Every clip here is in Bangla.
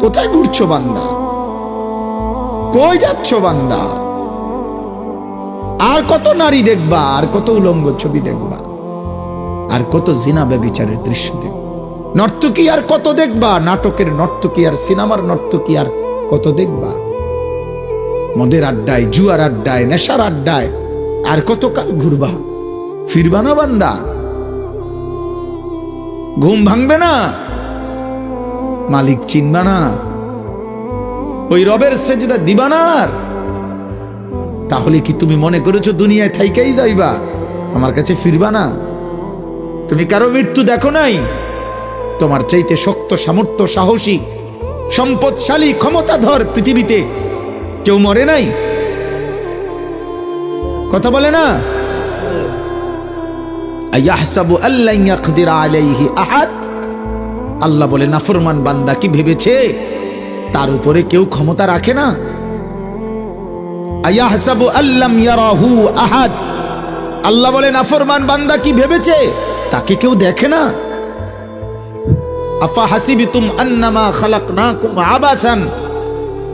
কোথায় ঘুরছো বান্দা? কই যাচ্ছ বান্দা? আর কত নারী দেখবা, আর কত উলঙ্গ ছবি দেখবা, আর কত জিনা ব্যবিচারের দৃশ্য দেখবা। নর্তকী আর কত দেখবা, নাটকের নর্তকী আর সিনেমার নর্তকী আর কত দেখবা। মদের আড্ডায়, জুয়ার আড্ডায়, নেশার আড্ডায়, আর কতকাল ঘুরবা। ফিরবা না বান্দা? ঘুম ভাঙবে না? মালিক চিনবা না। ওই রবের সেজদা দিবা না তাহলে কি তুমি মনে করেছ দুনিয়ায় থাইকাই যাইবা? আমার কাছে ফিরবা না। তুমি কারও মৃত্যু দেখো নাই। তোমার চাইতে শক্ত সামর্থ্য, সাহসী, সম্পদশালী, ক্ষমতাধর পৃথিবীতে কেউ মরে নাই। কথা বলে না? আহাদ? আল্লাহ বলে, নাফরমান বান্দা কি ভেবেছে? তার উপরে কেউ ক্ষমতা রাখে না। আয়াহসাবু আহাদ। আল্লাহ বলে, নাফরমান বান্দা কি ভেবেছে? তাকে কেউ দেখে না। আফা হাসিবিতুম আন্নামা খালাকনাকুম আবাসান।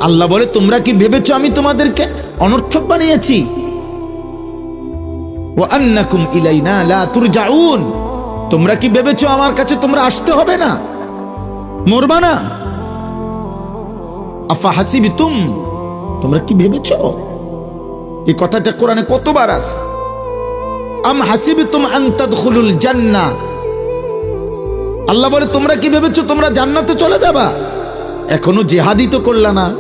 আল্লাহ বলে, তোমরা কি ভেবেছো আমি তোমাদেরকে অনর্থক বানিয়েছি? ও আন্নাকুম ইলাইনা লা তুরজাউন। তোমরা কি ভেবেছো আমার কাছে তোমরা আসতে হবে না? মরবা না। আফা হাসিবিতুম, তোমরা কি ভেবেছ? এই কথাটা কোরআনে কতবার আছে? আম হাসিবিতুম আন তাদখুলুল জান্নাহ আল্লাহ বলে, তোমরা কি ভেবেছো? তোমরা জান্নাতে চলে যাবা? এখনও জেহাদি তো করলা না।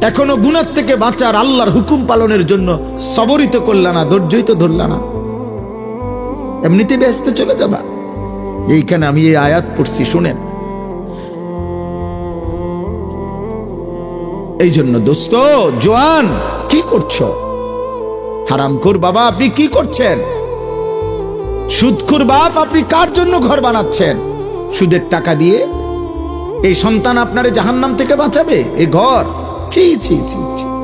এখনও গুনার থেকে বাঁচার আল্লাহর হুকুম পালনের জন্য সবরিত করলা না, ধৈর্যই তো ধরলা না। এমনিতে ব্যস্ত চলে যাবা। এইখানে আমি এই আয়াত পড়ছি, শুনেন। এই জন্য দোস্ত, জোয়ান, কি করছ? হারামখোর বাবা, আপনি কি করছেন? সুদখুর বাপ, আপনি কার জন্য ঘর বানাচ্ছেন? সুদের টাকা দিয়ে এই সন্তান আপনারে জাহান্নাম থেকে বাঁচাবে? এ ঘর? ছি ছি ছি ছি।